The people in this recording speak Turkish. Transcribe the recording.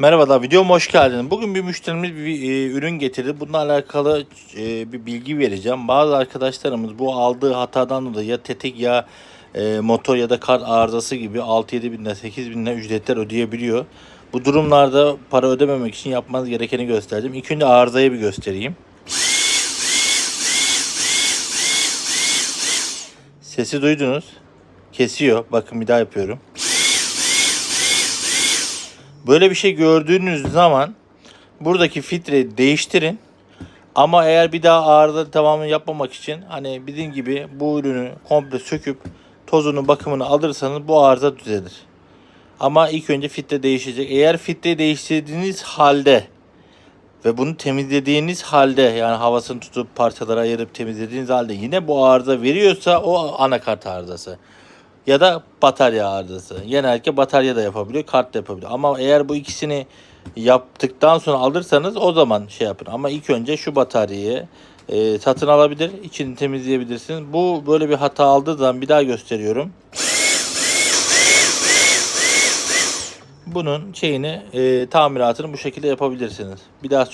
Merhabalar, videoma hoş geldiniz. Bugün bir müşterimiz bir e, ürün getirdi. Bununla alakalı e, bir bilgi vereceğim. Bazı arkadaşlarımız bu aldığı hatadan dolayı ya tetik ya e, motor ya da kart arızası gibi 6-7 bin lira 8 bin lira ücretler ödeyebiliyor. Bu durumlarda para ödememek için yapmanız gerekeni göstereceğim. İlk önce arızayı bir göstereyim. Sesi duydunuz. Kesiyor. Bakın bir daha yapıyorum. Böyle bir şey gördüğünüz zaman buradaki filtreyi değiştirin. Ama eğer bir daha arıza tamamını yapmamak için hani dediğim gibi bu ürünü komple söküp tozunu bakımını alırsanız bu arıza düzelir. Ama ilk önce filtre değişecek. Eğer filtreyi değiştirdiğiniz halde ve bunu temizlediğiniz halde yani havasını tutup parçalara ayırıp temizlediğiniz halde yine bu arıza veriyorsa o anakart arızası ya da batarya arızası. Genellikle batarya da yapabiliyor, kart da yapabiliyor. Ama eğer bu ikisini yaptıktan sonra alırsanız o zaman şey yapın. Ama ilk önce şu bataryayı e, satın alabilir, içini temizleyebilirsiniz. Bu böyle bir hata aldığı zaman bir daha gösteriyorum. Bunun şeyini, e, tamiratını bu şekilde yapabilirsiniz. Bir daha